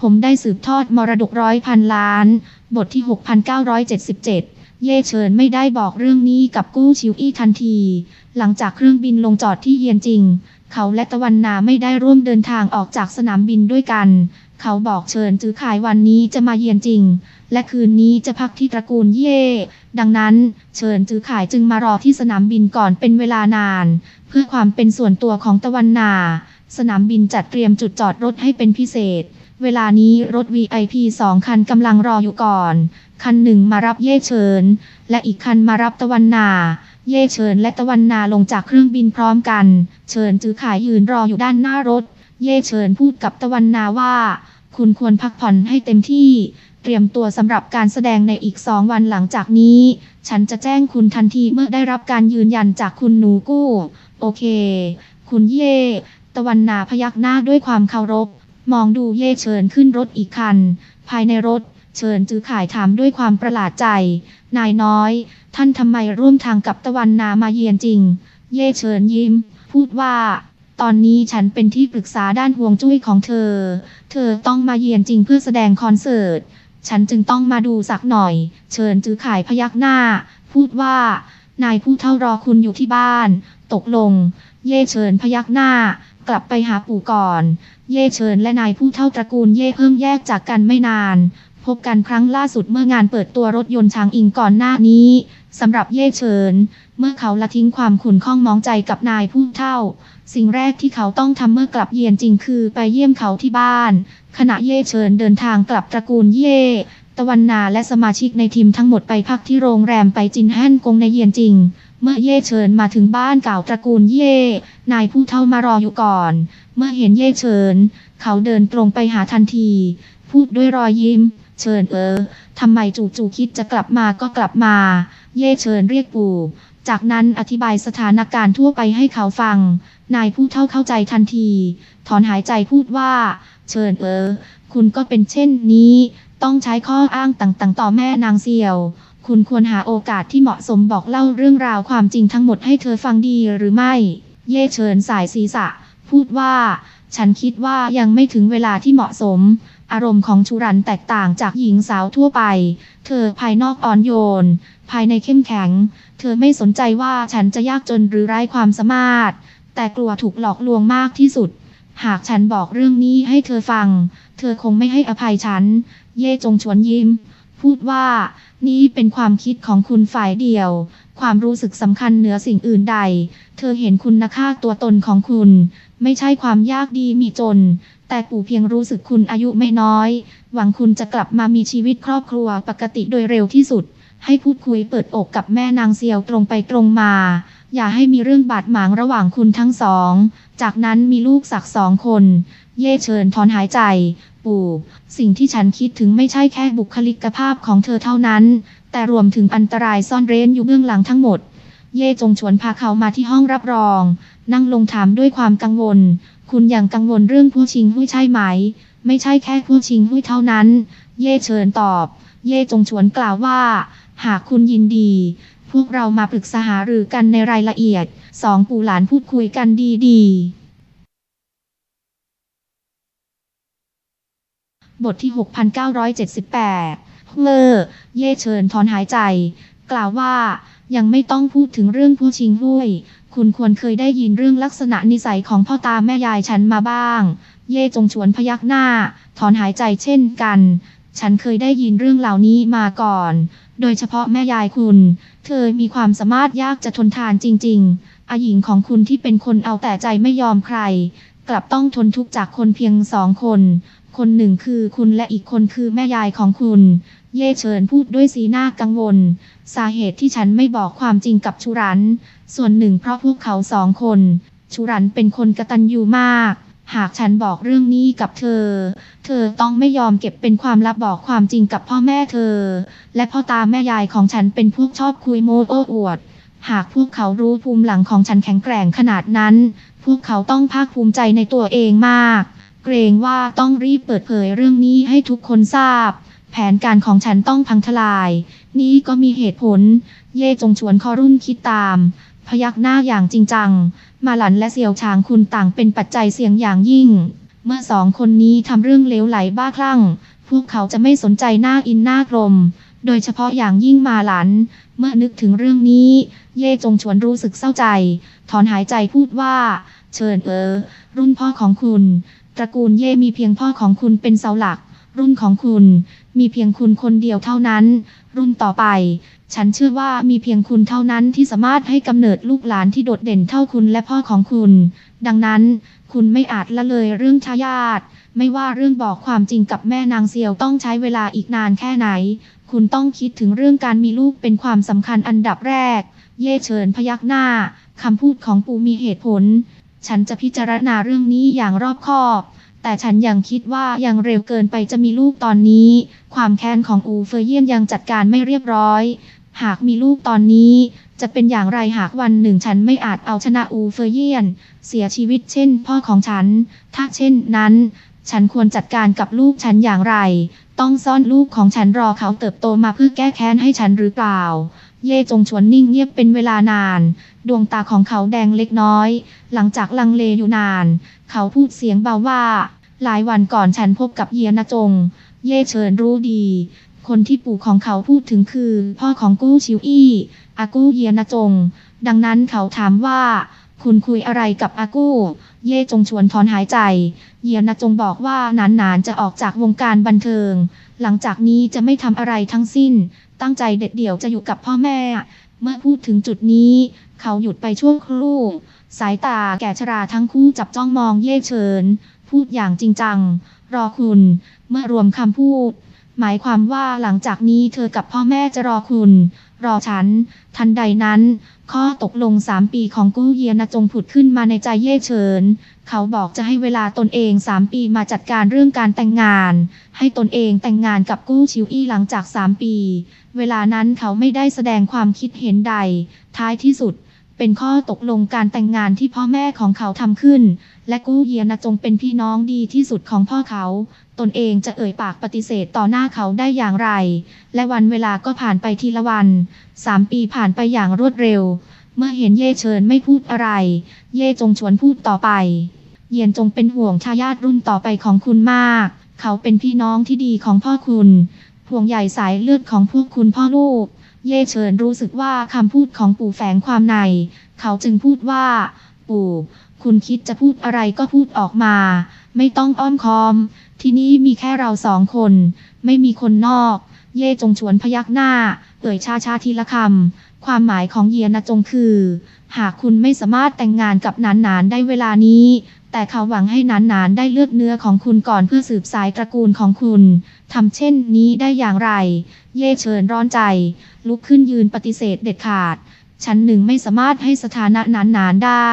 ผมได้สืบทอดมรดกร้อยพันล้าน บทที่ 6977 เย่เฉินไม่ได้บอกเรื่องนี้กับกู้ชิวอี้ทันที หลังจากเครื่องบินลงจอดที่เยียนจิง เขาและตะวันนาไม่ได้ร่วมเดินทางออกจากสนามบินด้วยกัน เขาบอกเชิญจื้อขายวันนี้จะมาเยียนจิง และคืนนี้จะพักที่ตระกูลเย่ดังนั้น เชิญจื้อขายจึงมารอที่สนามบินก่อนเป็นเวลานาน เพื่อความเป็นส่วนตัวของตะวันนา สนามบินจัดเตรียมจุดจอดรถให้เป็นพิเศษ เวลานี้รถ VIP สองคันกำลังรออยู่ก่อน คันหนึ่งมารับเย่เฉิน และอีกคันมารับตะวันนา เย่เฉินและตะวันนาลงจากเครื่องบินพร้อมกัน เฉินจือขายยืนรออยู่ด้านหน้ารถ เย่เฉินพูดกับตะวันนาว่า คุณควรพักผ่อนให้เต็มที่ เตรียมตัวสำหรับการแสดงในอีกสองวันหลังจากนี้ ฉันจะแจ้งคุณทันทีเมื่อได้รับการยืนยันจากคุณหนูกู้ โอเค คุณเย่ ตะวันนาพยักหน้าด้วยความเคารพ มองดูเย่เชิญขึ้นรถอีกคัน ภายในรถ เชิญจือข่ายถามด้วยความประหลาดใจ นายน้อย ท่านทำไมร่วมทางกับตะวันนามาเยียนจริง เย่เชิญยิ้ม พูดว่า ตอนนี้ฉันเป็นที่ปรึกษาด้านห่วงจุ้ยของเธอ เธอต้องมาเยียนจริงเพื่อแสดงคอนเสิร์ต ฉันจึงต้องมาดูสักหน่อย เชิญจือข่ายพยักหน้า พูดว่า นายผู้เท่ารอคุณอยู่ที่บ้าน ตกลง เย่เชิญพยักหน้า กลับไปหาปู่ก่อน เย่เชิญและนายผู้เท่าตระกูลเย่เพิ่งแยกจากกันไม่นาน พบกันครั้งล่าสุดเมื่องานเปิดตัวรถยนต์ช้างอิงก่อนหน้านี้สำหรับเย่เฉินเมื่อเขาละทิ้งความขุ่นข้องมองใจกับนายผู้เท่า สิ่งแรกที่เขาต้องทำเมื่อกลับเยียนจริงคือไปเยี่ยมเขาที่บ้าน ขณะเย่เฉินเดินทางกลับตระกูลเย่ตะวันนาและสมาชิกในทีมทั้งหมดไปพักที่โรงแรมไปจินแห่นกงในเยียนจริง เมื่อเย่เฉินมาถึงบ้านเก่าตระกูลเย่ นายผู้เท่ามารออยู่ก่อน เมื่อเห็นเย่เฉิน เขาเดินตรงไปหาทันที พูดด้วยรอยยิ้มเชิญเออ ทำไมจู่ๆคิดจะกลับมาก็กลับมา เย่เชิญเรียกปู่ จากนั้นอธิบายสถานการณ์ทั่วไปให้เขาฟัง นายผู้เท่าเข้าใจทันที ถอนหายใจพูดว่า เชิญเออ คุณก็เป็นเช่นนี้ ต้องใช้ข้ออ้างต่างๆ ต่อแม่นางเซี่ยว คุณควรหาโอกาสที่เหมาะสมบอกเล่าเรื่องราวความจริงทั้งหมดให้เธอฟังดีหรือไม่ เย่เชิญสายศีรษะ พูดว่า ฉันคิดว่ายังไม่ถึงเวลาที่เหมาะสม อารมณ์ของชูรันแตกต่างจากหญิงสาวทั่วไป เธอภายนอกอ่อนโยน ภายในเข้มแข็ง เธอไม่สนใจว่าฉันจะยากจนหรือไร้ความสามารถ แต่กลัวถูกหลอกลวงมากที่สุด หากฉันบอกเรื่องนี้ให้เธอฟัง เธอคงไม่ให้อภัยฉัน เย่จงชวนยิ้ม พูดว่า นี่เป็นความคิดของคุณฝ่ายเดียว ความรู้สึกสำคัญเหนือสิ่งอื่นใด เธอเห็นคุณค่าตัวตนของคุณ ไม่ใช่ความยากดีมีจน แต่ปู่เพียงรู้สึกคุณอายุไม่น้อย หวังคุณจะกลับมามีชีวิตครอบครัวปกติโดยเร็วที่สุด ให้พูดคุยเปิดอกกับแม่นางเซียวตรงไปตรงมา อย่าให้มีเรื่องบาดหมางระหว่างคุณทั้งสอง จากนั้นมีลูกสักสองคน เย่เชิญถอนหายใจ ปู่ สิ่งที่ฉันคิดถึงไม่ใช่แค่บุคลิกภาพของเธอเท่านั้น แต่รวมถึงอันตรายซ่อนเร้นอยู่เบื้องหลังทั้งหมด เย่จงชวนพาเขามาที่ห้องรับรอง นั่งลงถามด้วยความกังวล คุณยังกังวลเรื่องผู้ชิงหุ้ยใช่ไหม ไม่ใช่แค่ผู้ชิงหุ้ยเท่านั้น เย่เชิญตอบ เย่จงชวนกล่าวว่า หากคุณยินดี พวกเรามาปรึกษาหารือกันในรายละเอียด สองปู่หลานพูดคุยกันดีๆ บทที่ 6978 เลอเย่เชิญถอนหายใจ กล่าวว่า ยังไม่ต้องพูดถึงเรื่องผู้ชิงหุ้ย คุณควรเคยได้ยินเรื่องลักษณะนิสัยของพ่อตาแม่ยายฉันมาบ้าง เย่จงชวนพยักหน้า ถอนหายใจเช่นกัน ฉันเคยได้ยินเรื่องเหล่านี้มาก่อน โดยเฉพาะแม่ยายคุณ เธอมีความสามารถยากจะทนทานจริง ๆอาหญิงของคุณที่เป็นคนเอาแต่ใจไม่ยอมใคร กลับต้องทนทุกข์จากคนเพียงสองคน คนหนึ่งคือคุณและอีกคนคือแม่ยายของคุณ เย่เฉินพูดด้วยสีหน้ากังวล สาเหตุที่ฉันไม่บอกความจริงกับชูรัน ส่วนหนึ่งเพราะพวกเขาสองคน ชูรันเป็นคนกระตันยูมาก หากฉันบอกเรื่องนี้กับเธอ เธอต้องไม่ยอมเก็บเป็นความลับบอกความจริงกับพ่อแม่เธอ และพ่อตาแม่ยายของฉันเป็นพวกชอบคุยโม้โอ้อวด หากพวกเขารู้ภูมิหลังของฉันแข็งแกร่งขนาดนั้น พวกเขาต้องภาคภูมิใจในตัวเองมาก เกรงว่าต้องรีบเปิดเผยเรื่องนี้ให้ทุกคนทราบ แผนการของฉันต้องพังทลาย นี้ก็มีเหตุผล เย่จงชวนคอรุ่นคิดตาม พยักหน้าอย่างจริงจัง มาหลันและเซียวชางคุณต่างเป็นปัจจัยเสี่ยงอย่างยิ่ง เมื่อสองคนนี้ทำเรื่องเลวไหลบ้าคลั่ง พวกเขาจะไม่สนใจหน้าอินหน้ากลมโดยเฉพาะอย่างยิ่งมาหลัน เมื่อนึกถึงเรื่องนี้ เย่จงชวนรู้สึกเศร้าใจ ถอนหายใจพูดว่า เชิญเออ รุ่นพ่อของคุณ ตระกูลเย่มีเพียงพ่อของคุณเป็นเสาหลัก รุ่นของคุณมีเพียงคุณคนเดียวเท่านั้น รุ่นต่อไป ฉันเชื่อว่ามีเพียงคุณเท่านั้นที่สามารถให้กำเนิดลูกหลานที่โดดเด่นเท่าคุณและพ่อของคุณ ดังนั้น คุณไม่อาจละเลยเรื่องทายาทไม่ว่าเรื่องบอกความจริงกับแม่นางเซียวต้องใช้เวลาอีกนานแค่ไหน คุณต้องคิดถึงเรื่องการมีลูกเป็นความสำคัญอันดับแรก เย่เฉินพยักหน้าคำพูดของปูมีเหตุผล ฉันจะพิจารณาเรื่องนี้อย่างรอบคอบ แต่ฉันยังคิดว่ายังเร็วเกินไปจะมีลูกตอนนี้ ความแค้นของอูเฟอร์เยียนยังจัดการไม่เรียบร้อย หากมีลูกตอนนี้ จะเป็นอย่างไรหากวันหนึ่งฉันไม่อาจเอาชนะอูเฟอร์เยียน เสียชีวิตเช่น พ่อของฉัน ถ้าเช่นนั้น ฉันควรจัดการกับลูกฉันอย่างไร ต้องซ่อนลูกของฉันรอเขาเติบโตมาเพื่อแก้แค้นให้ฉันหรือเปล่า เย่จงชวนนิ่งเงียบเป็นเวลานาน ดวงตาของเขาแดงเล็กน้อย หลังจากลังเลอยู่นาน เขาพูดเสียงเบาว่า หลายวันก่อนฉันพบกับเยนาจง เย่เฉินรู้ดี คนที่ปู่ของเขาพูดถึงคือ พ่อของกู้ชิวอี้อากู้เยนาจง ดังนั้นเขาถามว่า คุณคุยอะไรกับอากู้ เย่จงชวนถอนหายใจ เยียนาจงบอกว่านานๆจะออกจากวงการบันเทิง หลังจากนี้จะไม่ทำอะไรทั้งสิ้น ตั้งใจเด็ดเดี่ยวจะอยู่กับพ่อแม่ เมื่อพูดถึงจุดนี้ เขาหยุดไปชั่วครู่ สายตาแก่ชราทั้งคู่จับจ้องมองเย่เฉิน พูดอย่างจริงจัง รอคุณ เมื่อรวมคำพูด หมายความว่าหลังจากนี้เธอกับพ่อแม่จะรอคุณ รอฉัน ทันใดนั้น ข้อตกลงสามปีของกู้เยียนาจงผุดขึ้นมาในใจเย่เฉิน เขาบอกจะให้เวลาตนเองสามปีมาจัดการเรื่องการแต่งงาน ให้ตนเองแต่งงานกับกู้ชิวอี้หลังจากสามปี เวลานั้นเขาไม่ได้แสดงความคิดเห็นใด ท้ายที่สุดเป็นข้อตกลงการแต่งงานที่พ่อแม่ของเขาทำขึ้น และกู้เยียนาจงเป็นพี่น้องดีที่สุดของพ่อเขา ตนเองจะเอ่ยปากปฏิเสธต่อหน้าเขาได้อย่างไร และวันเวลาก็ผ่านไปทีละวันสามปีผ่านไปอย่างรวดเร็ว เมื่อเห็นเย่เชิญไม่พูดอะไร เย่จงชวนพูดต่อไป เยียนจงเป็นห่วงทายาทรุ่นต่อไปของคุณมาก เขาเป็นพี่น้องที่ดีของพ่อคุณห่วงใหญ่สายเลือดของพวกคุณพ่อลูก เย่เฉินรู้สึกว่าคำพูดของปู่แฝงความใน เขาจึงพูดว่า ปู่ คุณคิดจะพูดอะไรก็พูดออกมา ไม่ต้องอ้อมคอม ที่นี่มีแค่เราสองคน ไม่มีคนนอก เย่จงชวนพยักหน้า เอ่ยชาชาทีละคำ ความหมายของเยียนะจงคือ หากคุณไม่สามารถแต่งงานกับนานนานได้เวลานี้ แต่เขาหวังให้นานนานได้เลือดเนื้อของคุณก่อนเพื่อสืบสายตระกูลของคุณ ทำเช่นนี้ได้อย่างไร เย่เชิญร้อนใจ ลุกขึ้นยืนปฏิเสธเด็ดขาดฉันหนึ่งไม่สามารถให้สถานะนานๆได้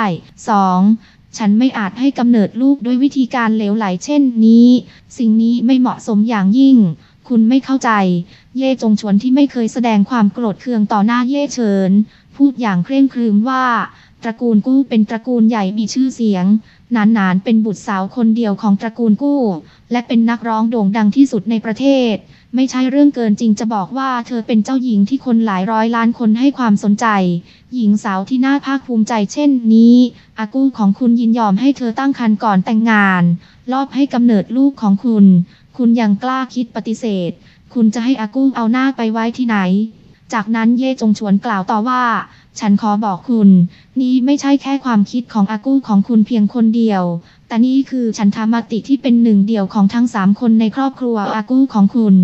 2. ฉันไม่อาจให้กำเนิดลูกด้วยวิธีการเลวไหลเช่นนี้ สิ่งนี้ไม่เหมาะสมอย่างยิ่ง คุณไม่เข้าใจ เย่จงชวนที่ไม่เคยแสดงความโกรธเคืองต่อหน้าเย่เฉิน พูดอย่างเคร่งครึมว่า ตระกูลกู้เป็นตระกูลใหญ่มีชื่อเสียง นานๆเป็นบุตรสาวคนเดียวของตระกูลกู้ และเป็นนักร้องโด่งดังที่สุดในประเทศ ไม่ใช่เรื่องเกินจริงจะบอกว่าเธอเป็นเจ้าหญิงที่คนหลายร้อยล้านคนให้ความสนใจ หญิงสาวที่น่าภาคภูมิใจเช่นนี้อากู้ของคุณยินยอมให้เธอตั้งครรภ์ก่อนแต่งงาน รอบให้กำเนิดลูกของคุณ คุณยังกล้าคิดปฏิเสธ คุณจะให้อากู้เอาหน้าไปไว้ที่ไหน จากนั้นเย่จงชวนกล่าวต่อว่า ฉันขอบอกคุณ นี่ไม่ใช่แค่ความคิดของอากู้ของคุณเพียงคนเดียว แต่นี่คือฉันทามติที่เป็นหนึ่งเดียวของทั้งสามคนในครอบครัวอากู้ของคุณ